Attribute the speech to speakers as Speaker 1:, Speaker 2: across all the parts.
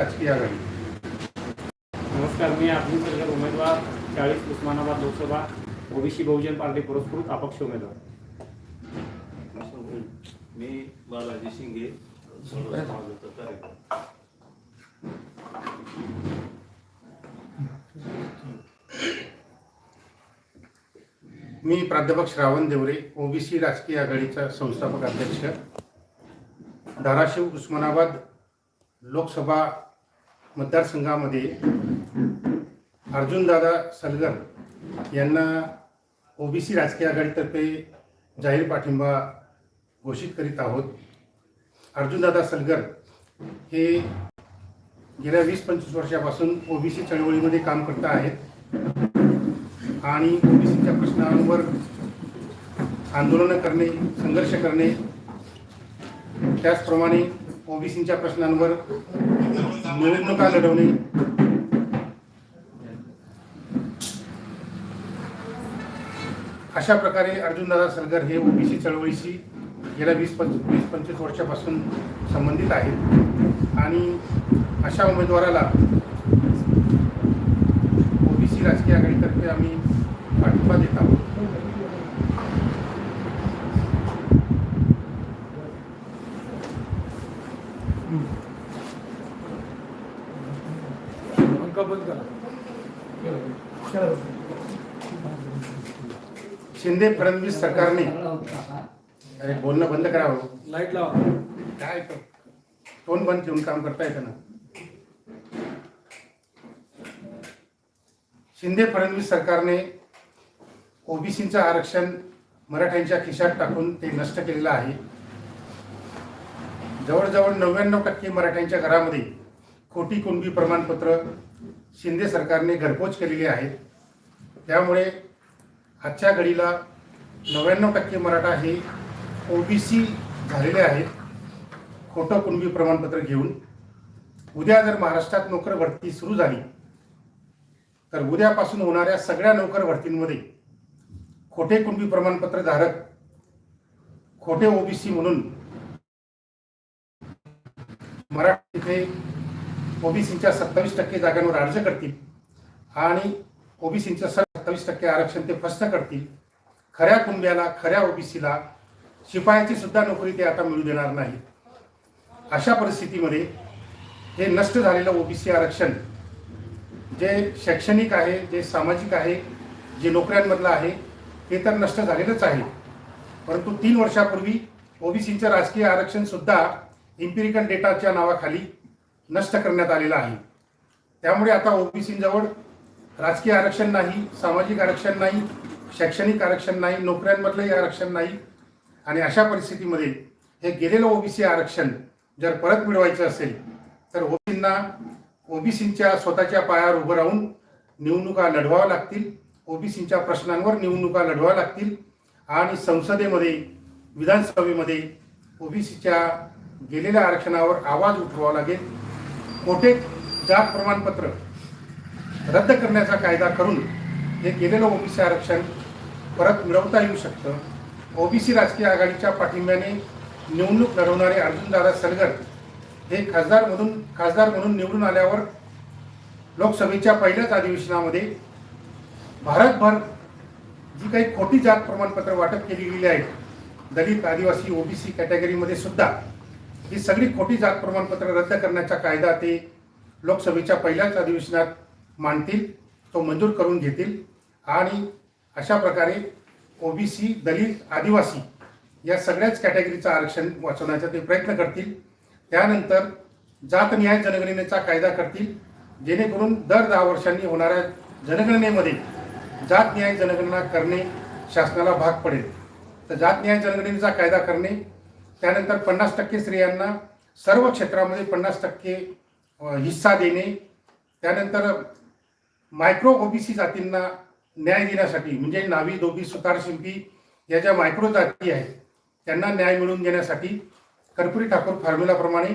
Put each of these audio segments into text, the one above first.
Speaker 1: राजकीय आघाडी.
Speaker 2: नमस्कार मी अर्जुन सरकार उमेदवार चाळीस उस्मानाबाद लोकसभा ओबीसी बहुजन पार्टी पुरस्कृत अपक्ष उमेदवार.
Speaker 3: मी बालाजी शिंगे
Speaker 1: मी प्राध्यापक श्रावण देवरे ओबीसी राजकीय आघाडीचा संस्थापक अध्यक्ष. धाराशिव उस्मानाबाद लोकसभा मतदारसंघामध्ये अर्जुनदादा सलगर यांना ओबीसी राजकीय आघाडीतर्फे जाहीर पाठिंबा घोषित करीत आहोत. अर्जुनदादा सलगर हे गेल्या वीस पंचवीस वर्षापासून ओबीसी चळवळीमध्ये काम करत आहेत आणि ओबीसीच्या प्रश्नांवर आंदोलनं करणे संघर्ष करणे त्याचप्रमाणे ओबीसीच्या प्रश्नांवर निवडणुका लढवणे? अशा प्रकारे अर्जुनदादा सरगर हे ओबीसी चळवळीशी गेल्या वीस पंच वीस पंचवीस वर्षापासून संबंधित आहेत. आणि अशा उमेदवाराला ओबीसी राजकीय आघाडीतर्फे आम्ही पाठिंबा देत आहोत शिंदे फडणवीस सरकारने अरे बोलणं बंद करावं
Speaker 2: लाइट लावा.
Speaker 1: काय फोन बंद ठेवून काम करता येतं ना? शिंदे फडणवीस सरकारने ओबीसीचं आरक्षण मराठ्यांच्या खिशात टाकून ते नष्ट केलेलं आहे. जवळजवळ नव्याण्णव टक्के मराठ्यांच्या घरामध्ये खोटी कुणबी प्रमाणपत्र शिंदे सरकारने घरपोच केलेली आहेत त्यामुळे आजच्या घडीला नव्याण्णव टक्के मराठा हे ओबीसी झालेले आहेत. खोटं कुणबी प्रमाणपत्र घेऊन. उद्या जर महाराष्ट्रात नोकर भरती सुरू झाली तर उद्यापासून होणाऱ्या सगळ्या नोकर भरतींमध्ये खोटे कुणबी प्रमाणपत्र धारक खोटे ओबीसी म्हणून मराठीचे ओबीसीच्या सत्तावीस टक्के जागांवर अर्ज करतील आणि ओबीसीचं सत्तावीस टक्के आरक्षण ते फस्त करतील. खऱ्या कुंब्याला खऱ्या ओबीसीला शिपायाची सुद्धा नोकरी ते आता मिळू देणार नाही अशा परिस्थितीमध्ये हे नष्ट झालेलं ओबीसी आरक्षण जे शैक्षणिक आहे जे सामाजिक आहे जे नोकऱ्यांमधलं आहे ते तर नष्ट झालेलंच आहे. परंतु तीन वर्षापूर्वी ओबीसीचं राजकीय आरक्षण सुद्धा इम्पिरिकल डेटाच्या नावाखाली नष्ट करण्यात आलेलं आहे. त्यामुळे आता ओबीसीजवळ राजकीय आरक्षण नाही सामाजिक आरक्षण नाही शैक्षणिक आरक्षण नाही नोकऱ्यांमधलंही आरक्षण नाही. आणि अशा परिस्थितीमध्ये हे गेलेलं ओबीसी आरक्षण जर परत मिळवायचं असेल तर ओबीसींना ओबीसींच्या स्वतःच्या पायावर उभं राहून निवडणुका लढवाव्या लागतील. ओबीसींच्या प्रश्नांवर निवडणुका लढवाव्या लागतील. आणि संसदेमध्ये विधानसभेमध्ये ओबीसीच्या गेलेल्या आरक्षणावर आवाज उठवावा लागेल. कोठे? जात प्रमाणपत्र. रद्द करण्याचा कायदा करून हे गेलेलं ओबीसी आरक्षण परत मिळवता येऊ शकतं. ओबीसी राजकीय आघाडीच्या पाठिंब्याने निवडणूक लढवणारे अर्जुनदादा सलगर हे खासदार म्हणून खासदार म्हणून निवडून आल्यावर लोकसभेच्या पहिल्याच अधिवेशनामध्ये भारतभर जी काही खोटी जात प्रमाणपत्र वाटप केली गेली आहेत दलित आदिवासी ओबीसी कॅटेगरीमध्ये सुद्धा ही सगळी खोटी जात प्रमाणपत्र रद्द करण्याचा कायदा ते लोकसभेच्या पहिल्याच अधिवेशनात मांडतील तो मंजूर करून घेतील आणि अशा प्रकारे ओबीसी दलित आदिवासी या सगळ्याच कॅटेगरीचं आरक्षण वाचवण्याचा ते प्रयत्न करतील. त्यानंतर जात न्याय जनगणनेचा कायदा करतील. जेणेकरून दर दहा वर्षांनी होणाऱ्या जनगणनेमध्ये जात न्याय जनगणना करणे शासनाला भाग पडेल. तर जात न्याय जनगणनेचा कायदा करणे त्यानंतर पन्नास टक्के स्त्रियांना सर्व क्षेत्रामध्ये पन्नास टक्के हिस्सा देणे त्यानंतर मायक्रो ओबीसी जातींना न्याय देण्यासाठी म्हणजे नावी दोबी सुतार शिंपी या ज्या मायक्रो जाती आहेत त्यांना न्याय मिळवून देण्यासाठी कर्पुरी ठाकूर फॉर्म्युलाप्रमाणे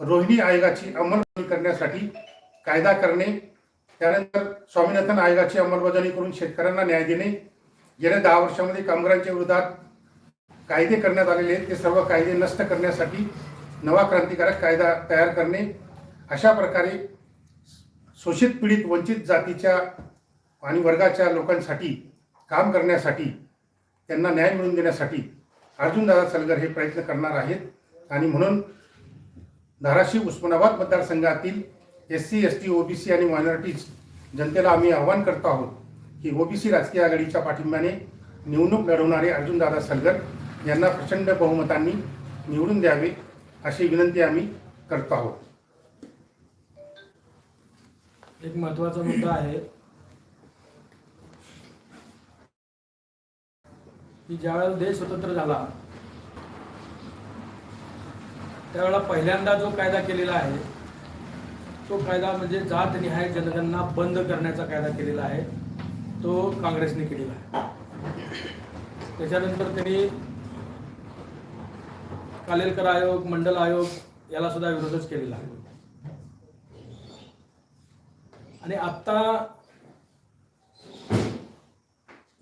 Speaker 1: रोहिणी आयोगाची अंमलबजावणी करण्यासाठी कायदा करणे त्यानंतर स्वामीनाथन आयोगाची अंमलबजावणी करून शेतकऱ्यांना न्याय देणे गेल्या दहा वर्षामध्ये कामगारांच्या विरोधात कायदे करण्यात आलेले आहेत ते सर्व कायदे नष्ट करण्यासाठी नवा क्रांतिकारक कायदा तयार करणे अशा प्रकारे शोषित पीडित वंचित जातीच्या आणि वर्गाच्या लोकांसाठी काम करण्यासाठी त्यांना न्याय मिळवून देण्यासाठी अर्जुनदादा सलगर हे प्रयत्न करणार आहेत. आणि म्हणून धाराशिव उस्मानाबाद मतदारसंघातील S C S T OBC आणि मायनॉरिटीज जनतेला आम्ही आवाहन करतो आहोत की ओबीसी राजकीय आघाडीच्या पाठिंब्याने निवडणूक लढवणारे अर्जुनदादा सलगर यांना प्रचंड बहुमतांनी निवडून द्यावे अशी विनंती आम्ही करतो आहोत.
Speaker 4: एक महत्त्वाचा मुद्दा आहे की ज्यावेळेला देश स्वतंत्र झाला त्यावेळेला पहिल्यांदा जो कायदा केलेला आहे तो कायदा म्हणजे जात निहाय जनगणना बंद करण्याचा कायदा केलेला आहे तो काँग्रेसने केलेला आहे. त्याच्यानंतर त्यांनी कालेलकर आयोग मंडल आयोग याला सुद्धा विरोधच केलेला आहे. आणि आत्ता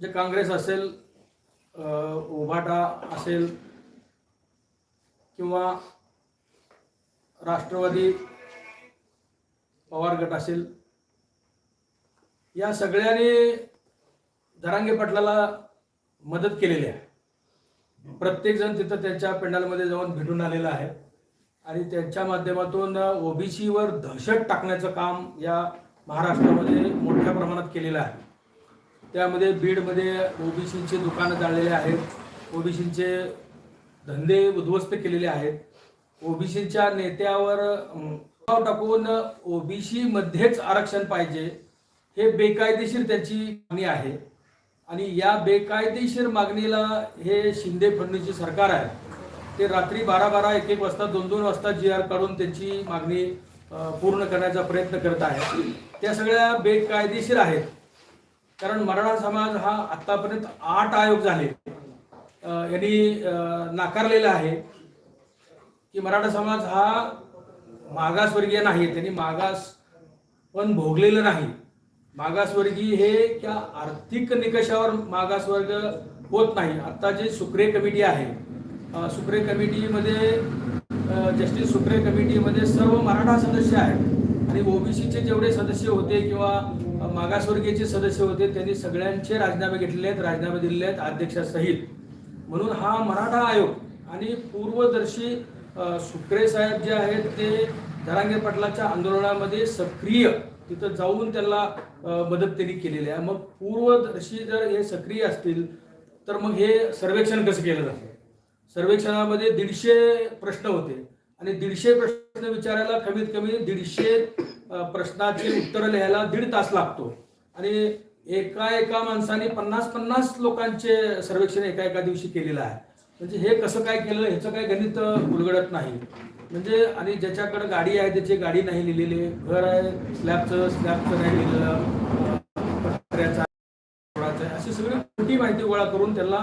Speaker 4: जे काँग्रेस असेल उभाटा असेल किंवा राष्ट्रवादी पवार गट असेल या सगळ्यांनी धरांगे पाटलाला मदत केलेली आहे. प्रत्येकजण तिथं त्यांच्या पेंडालमध्ये जाऊन भेटून आलेला आहे. आणि त्यांच्या माध्यमातून ओबीसीवर दहशत टाकण्याचं काम या महाराष्ट्रामध्ये मोठ्या प्रमाणात केलेलं आहे. त्यामध्ये बीडमध्ये ओबीसींचे दुकानं जाळलेले आहेत. ओबीसींचे धंदे उद्ध्वस्त केलेले आहेत. ओबीसीच्या नेत्यावर अं, टाकून ओबीसीमध्येच आरक्षण पाहिजे हे बेकायदेशीर त्यांची मागणी आहे. आणि या बेकायदेशीर मागणीला हे शिंदे फडणवीसचे सरकार आहे. ते रात्री बारा बारा एक एक वाजता दोन दोन वाजता जी आर काढून त्यांची मागणी पूर्ण करण्याचा प्रयत्न करत आहे. त्या सगळ्या बेकायदेशीर आहेत. कारण मराठा समाज हा आतापर्यंत आठ आयोग झाले. यांनी नाकारलेला आहे. की मराठा समाज हा मागासवर्गीय नाही त्यांनी मागास पण भोगलेलं नाही. मागासवर्गीय हे त्या आर्थिक निकषावर मागासवर्ग होत नाही. आता जे सुक्रे कमिटी आहे सुक्रे कमिटीमध्ये जस्टिस सुक्रे कमिटीमध्ये सर्व मराठा सदस्य आहेत. आणि ओबीसीचे जेवढे सदस्य होते किंवा मागासवर्गीयचे सदस्य होते त्यांनी सगळ्यांचे राजीनामे घेतलेले आहेत राजीनामे दिलेले आहेत अध्यक्षासहित. म्हणून हा मराठा आयोग आणि पूर्वदर्शी सुक्रे साहेब जे आहेत ते धरांगे पाटलाच्या आंदोलनामध्ये सक्रिय तिथं जाऊन त्यांना मदत त्यांनी केलेली आहे. मग पूर्वदर्शी जर हे सक्रिय असतील तर मग हे सर्वेक्षण कसं केलं जातं? सर्वेक्षणामध्ये दीडशे प्रश्न होते. आणि दीडशे प्रश्न विचारायला कमीत कमी दीडशे प्रश्नाची उत्तरं लिहायला दीड तास लागतो. आणि एका एका माणसाने पन्नास पन्नास लोकांचे सर्वेक्षण एका एका दिवशी केलेलं आहे. म्हणजे हे कसं काय केलं ह्याचं काय गणित उलगडत नाही. म्हणजे आणि ज्याच्याकडे गाडी आहे त्याची गाडी नाही लिहिलेली. घर आहे स्लॅबचं स्लॅबचं नाही लिहिलेलं. पत्र्याचं आहे, अशी सगळी खोटी माहिती गोळा करून त्याला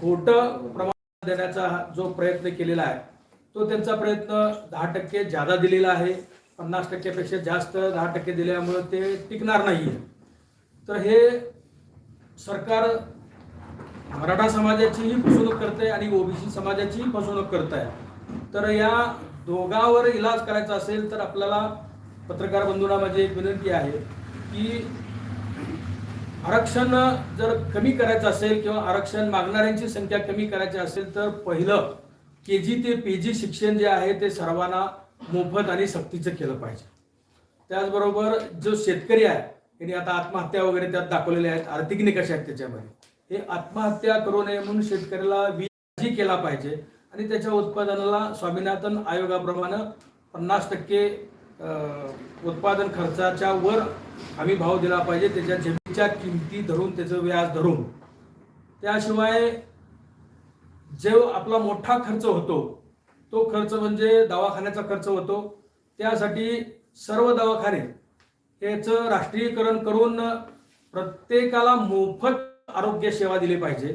Speaker 4: खोटं प्रमाण देण्याचा जो प्रयत्न केलेला आहे तो त्यांचा प्रयत्न दहा टक्के जादा दिलेला आहे. पन्नास टक्क्यापेक्षा जास्त दहा टक्के दिल्यामुळं ते टिकणार नाही तर हे सरकार मराठा समाजाचीही फसवणूक करते आणि ओबीसी समाजाचीही फसवणूक करत आहे तर या दोघावर इलाज करायचा असेल तर आपल्याला पत्रकार बंधूंना माझी एक विनंती आहे की आरक्षण जर कमी करायचं असेल किंवा आरक्षण मागणाऱ्यांची संख्या कमी करायची असेल तर पहिलं के जी ते पी जी शिक्षण जे आहे ते सर्वांना मोफत आणि सक्तीचं केलं पाहिजे. त्याचबरोबर जो शेतकरी आहे त्यांनी आता आत्महत्या वगैरे त्यात दाखवलेल्या आहेत आर्थिक निकष आहेत त्याच्यामध्ये. हे आत्महत्या करू नये म्हणून शेतकऱ्याला वीज केला पाहिजे आणि त्याच्या उत्पादनाला स्वामीनाथन आयोगाप्रमाणे पन्नास टक्के उत्पादन खर्चाच्या वर हमी भाव दिला पाहिजे. त्याच्या जमिनीच्या किमती धरून त्याचं व्याज धरून. त्याशिवाय जो आपला मोठा खर्च होतो तो खर्च म्हणजे दवाखान्याचा खर्च होतो. त्यासाठी सर्व दवाखाने याचं राष्ट्रीयकरण करून प्रत्येकाला मोफत आरोग्य सेवा दिली पाहिजे.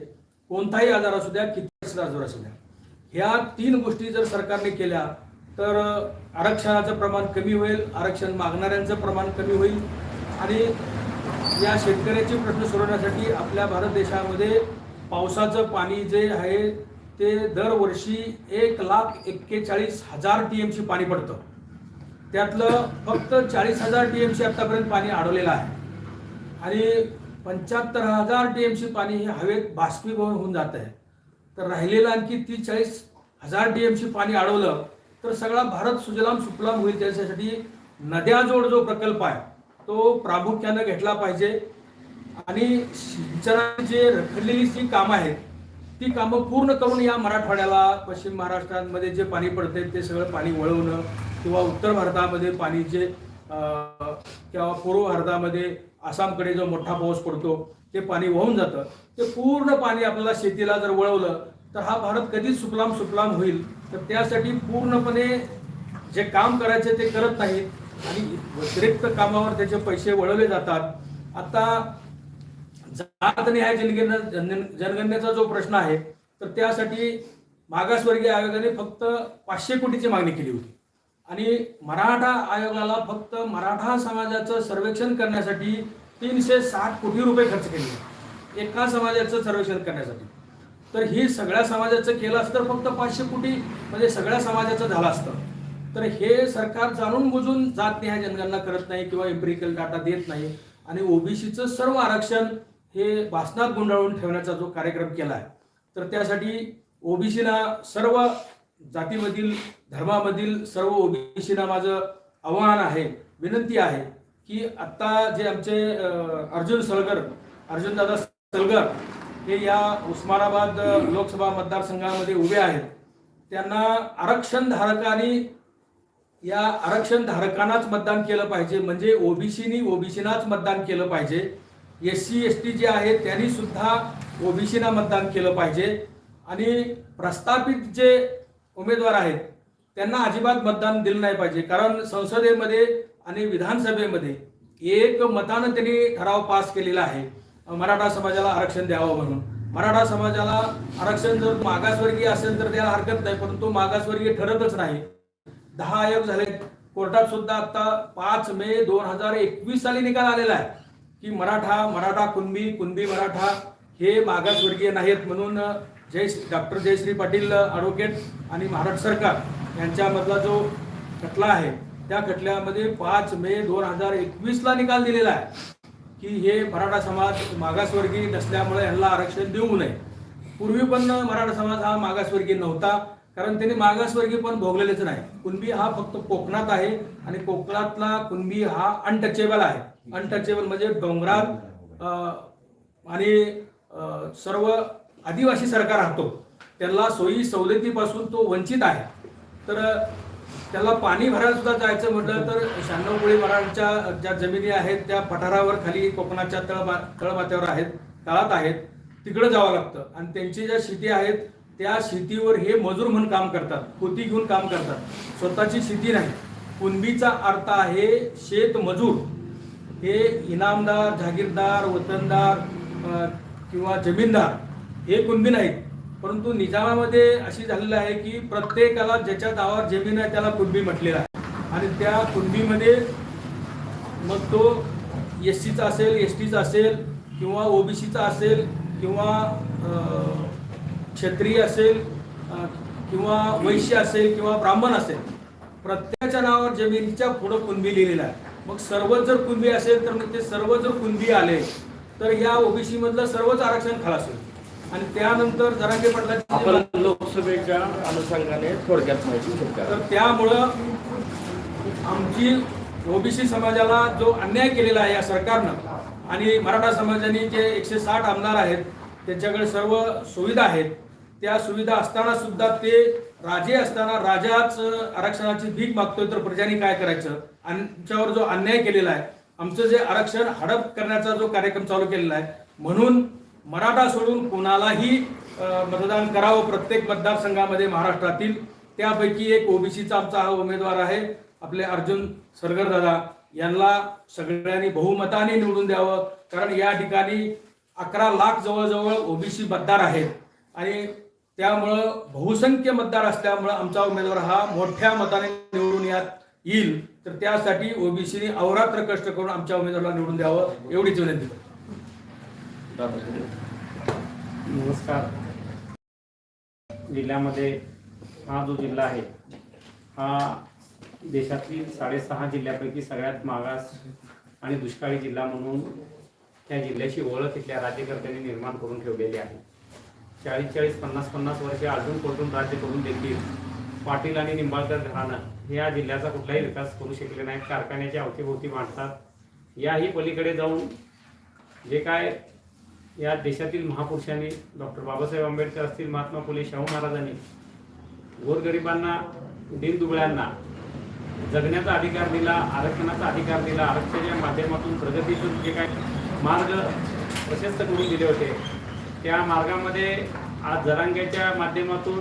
Speaker 4: कोणताही आजार असू द्या किती आजार असू द्या. ह्या तीन गोष्टी जर सरकारने केल्या तर आरक्षणाचं प्रमाण कमी होईल आरक्षण मागणाऱ्यांचं प्रमाण कमी होईल. आणि या शेतकऱ्याचे प्रश्न सोडवण्यासाठी आपल्या भारत देशामध्ये पावसाचं पाणी जे आहे ते दरवर्षी एक लाख एक्केचाळीस हजार टी एमची पाणी पडतं. त्यातलं फक्त चाळीस हजार टी एम सी आत्तापर्यंत पाणी अडवलेलं आहे. आणि पंच्याहत्तर हजार टी एम सी पाणी हे हवेत बाष्पीभवन होऊन जात आहे. तर राहिलेलं आणखी ती चाळीस हजार टी एम सी पाणी अडवलं तर सगळा भारत सुजलाम सुफलाम होईल त्याच्यासाठी नद्याजोड जो प्रकल्प आहे तो प्रामुख्यानं घेतला पाहिजे. आणि सिंचनाची जे रखडलेली जी कामं आहेत ती कामं पूर्ण करून या मराठवाड्याला पश्चिम महाराष्ट्रामध्ये जे पाणी पडते ते सगळं पाणी वळवणं किंवा उत्तर भारतामध्ये पाणी जे किंवा पूर्व भारतामध्ये आसामकडे जो मोठा पाऊस पडतो ते पाणी वाहून जातं. ते पूर्ण पाणी आपल्याला शेतीला जर वळवलं तर हा भारत कधीच सुफलाम सुफलाम होईल. तर त्यासाठी पूर्णपणे जे काम करायचे ते करत नाहीत. आणि व्यतिरिक्त कामावर त्याचे पैसे वळवले जातात. आता जात निहाय जनगणना जन- जनगणनेचा जो प्रश्न आहे तर त्यासाठी मागासवर्गीय आयोगाने फक्त पाचशे कोटीची मागणी केली होती. आणि मराठा आयोगाला फक्त मराठा समाजाचं सर्वेक्षण करण्यासाठी तीनशे साठ कोटी रुपये खर्च केले. एका समाजाचं सर्वेक्षण करण्यासाठी. तर ही सगळ्या समाजाचं केलं असतं तर फक्त पाचशे कोटी म्हणजे सगळ्या समाजाचं झालं असतं. तर हे सरकार जाणून बुजून जात निहाय जनगणना करत नाही किंवा एम्पिरिकल डाटा देत नाही. आणि ओबीसीचं सर्व आरक्षण हे भाषणात गुंडाळून ठेवण्याचा जो कार्यक्रम केला आहे तर त्यासाठी ओबीसीला सर्व जातीमधील धर्मामधील सर्व ओबीसीना माझं आव्हान आहे विनंती आहे की आत्ता जे आमचे अर्जुन सलगर अर्जुनदादा सलगर हे या उस्मानाबाद लोकसभा मतदारसंघामध्ये उभे आहेत. त्यांना आरक्षण धारकांनी या आरक्षण धारकांनाच मतदान केलं पाहिजे म्हणजे ओबीसीनी ओबीसीनाच मतदान केलं पाहिजे. एस सी एस टी जे आहेत त्यांनी सुद्धा ओबीसीना मतदान केलं पाहिजे. आणि प्रस्थापित जे उमेदवार आहेत त्यांना अजिबात मतदान दिलं नाही पाहिजे. कारण संसदेमध्ये आणि विधानसभेमध्ये एक मतानं त्यांनी ठराव पास केलेला आहे. मराठा समाजाला आरक्षण द्यावं म्हणून. मराठा समाजाला आरक्षण जर मागासवर्गीय असेल तर त्याला हरकत नाही परंतु मागासवर्गीय ठरतच नाही. दहा आयोग झाले कोर्टात सुद्धा आता पाच मे दोन हजार एकवीस साली निकाल आलेला आहे. की मराठा मराठा कुणबी कुणबी मराठा हे मागासवर्गीय नाहीत म्हणून जय डॉक्टर जयश्री पाटील ॲडव्होकेट आणि महाराष्ट्र सरकार यांच्यामधला जो खटला आहे त्या खटल्यामध्ये पाच मे दोन हजार एकवीसला निकाल दिलेला आहे. की हे मराठा समाज मागासवर्गीय नसल्यामुळे यांना आरक्षण देऊ नये. पूर्वी पण मराठा समाज हा मागासवर्गीय नव्हता कारण त्यांनी मागासवर्गीय पण भोगलेलेच नाही. कुणबी हा फक्त कोकणात आहे आणि कोकणातला कुणबी हा अनटचेबल आहे. अनटचेबल म्हणजे डोंगरात आणि सर्व आदिवासी सरकार राहतो. त्यांना सोयी सवलतीपासून तो वंचित आहे. तर त्याला पाणी भरायला सुद्धा जायचं म्हटलं तर शहाण्णव कोळी मराठच्या ज्या जमिनी आहेत त्या पठारावर खाली कोकणाच्या तळमा तळमाथ्यावर आहेत तळात आहेत तिकडं जावं लागतं. आणि त्यांची ज्या शेती आहेत त्या शेतीवर हे मजूर म्हणून काम करतात पोती घेऊन काम करतात. स्वतःची शेती नाही. कुणबीचा अर्थ आहे शेत मजूर हे इनामदार जागीरदार वतनदार किंवा जमीनदार हे कुणबी नाहीत. परंतु निजामामध्ये अशी झालेलं आहे की प्रत्येकाला ज्याच्या नावावर जमीन आहे त्याला कुणबी म्हटलेलं आहे. आणि त्या कुणबीमध्ये मग तो एस सीचा असेल एस टीचा असेल किंवा ओबीसीचा असेल किंवा क्षत्रिय असेल किंवा वैश्य असेल किंवा ब्राह्मण असेल प्रत्येकाच्या नावावर जमिनीच्या पुढं कुणबी लिहिलेलं आहे. मग सर्व जर कुणबी असेल तर मग ते सर्व जर कुणबी आले तर या ओबीसी मधलं सर्वच आरक्षण खलास होईल. आणि त्यानंतर जरांगे पाटलांची
Speaker 5: लोकसभेच्या अनुषंगाने थोडक्यात माहिती
Speaker 4: तर त्यामुळं आमची ओबीसी समाजाला जो अन्याय केलेला आहे या सरकारनं आणि मराठा समाजाने जे एकशे साठ आमदार आहेत त्यांच्याकडे सर्व सुविधा आहेत. त्या सुविधा असताना सुद्धा ते राजे असताना राजाच आरक्षणाची भीक मागतोय तर प्रजाने काय करायचं? आमच्यावर जो अन्याय केलेला आहे आमचं जे आरक्षण हडप करण्याचा जो कार्यक्रम चालू केलेला आहे म्हणून मराठा सोडून कोणालाही मतदान करावं प्रत्येक मतदारसंघामध्ये महाराष्ट्रातील. त्यापैकी एक ओबीसीचा आमचा हा उमेदवार आहे आपले अर्जुन सरगरदादा यांना सगळ्यांनी बहुमताने निवडून द्यावं कारण या ठिकाणी अकरा लाख जवळजवळ ओबीसी मतदार आहेत. आणि त्यामुळं बहुसंख्य मतदार असल्यामुळं आमचा उमेदवार हा मोठ्या मताने निवडून यात येईल. तर त्यासाठी ओबीसीने अवरात्र कष्ट करून आमच्या उमेदवाराला निवडून द्यावं एवढीच विनंती
Speaker 2: नमस्कार. जिल्ह्यामध्ये हा जो जिल्हा आहे हा
Speaker 4: देशातील साडेसहा जिल्ह्यापैकी सगळ्यात मागास आणि दुष्काळी जिल्हा म्हणून त्या जिल्ह्याची ओळख इथल्या राज्यकर्त्यांनी निर्माण करून ठेवलेली आहे. चाळीस चाळीस पन्नास पन्नास वर्षे अजून पलटून राज्य करून देखील पाटील आणि निंबाळकर घराणं हे या जिल्ह्याचा कुठलाही विकास करू शकले नाहीत. कारखान्याच्या अवतीभोवती मांडतात याही पलीकडे जाऊन जे काय या देशातील महापुरुषांनी डॉक्टर बाबासाहेब आंबेडकर असतील महात्मा फुले शाहू महाराजांनी गोरगरिबांना दीनदुबळ्यांना जगण्याचा अधिकार दिला आरक्षणाचा अधिकार दिला आरक्षणाच्या माध्यमातून प्रगतीचं जे काय मार्ग प्रशस्त करून दिले होते त्या मार्गामध्ये आज जरांग्याच्या माध्यमातून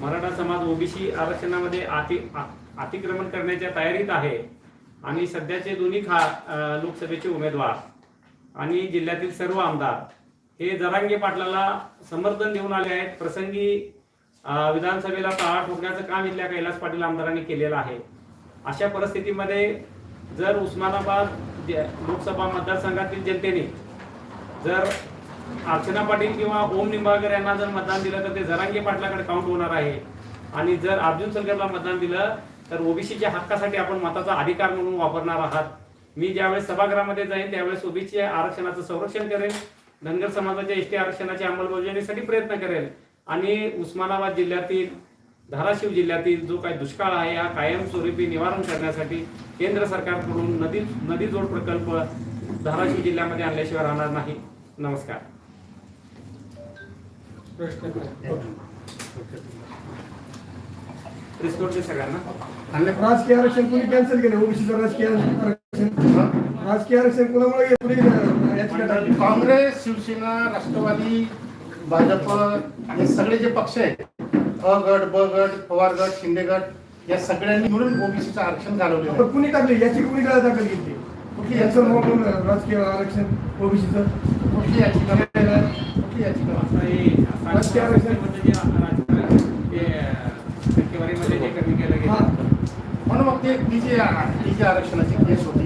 Speaker 4: मराठा समाज ओबीसी आरक्षणामध्ये अति अतिक्रमण करण्याच्या तयारीत आहे. आणि सध्याचे दोन्ही खा लोकसभेचे उमेदवार आणि जिल्ह्यातील सर्व आमदार हे जरांगे पाटलाला समर्थन देऊन आले आहेत. प्रसंगी विधानसभेला टाळा ठोकण्याचं काम इथल्या कैलास पाटील आमदारांनी केलेलं आहे. अशा परिस्थितीमध्ये जर उस्मानाबाद लोकसभा मतदारसंघातील जनतेने जर अर्चना पाटील किंवा ओम निंबाळकर यांना जर मतदान दिलं तर ते जरांगे पाटलाकडे काउंट होणार आहे. आणि जर अर्जुन सलगरला मतदान दिलं तर ओबीसीच्या हक्कासाठी आपण मताचा अधिकार म्हणून वापरणार आहात. मी ज्यावेळेस सभागृहामध्ये जाईन त्यावेळेस ओबीसी आरक्षणाचं संरक्षण करेल धनगर समाजाच्या एसटी आरक्षणाच्या अंमलबजावणीसाठी प्रयत्न करेल. आणि उस्मानाबाद जिल्ह्यातील धाराशिव जिल्ह्यातील जो काही दुष्काळ आहे हा कायमस्वरूपी निवारण करण्यासाठी केंद्र सरकारकडून नदी नदी जोड प्रकल्प धाराशिव जिल्ह्यामध्ये आणल्याशिवाय राहणार नाही. नमस्कार
Speaker 6: प्रश्न करा.
Speaker 4: रिस्टोरचे सगळ्यांना
Speaker 1: आणि
Speaker 7: राजकीय आरक्षण कोणी कॅन्सल केलं? ओबीसीचं राजकीय आरक्षण. राजकीय आरक्षण कोणामुळे
Speaker 1: काँग्रेस शिवसेना राष्ट्रवादी भाजप हे सगळे जे पक्ष आहेत अ गट ब गट पवार गट शिंदे गट या सगळ्यांनी मिळून ओबीसीचं आरक्षण
Speaker 7: पण कुणी टाकली? याची कुणी काय दाखल केली
Speaker 1: कुठली
Speaker 7: याचं राजकीय आरक्षण ओबीसीचं?
Speaker 1: कुठली याचिका? कुठली याचिका? म्हणून मग ते ती जी आरक्षणाची केस होती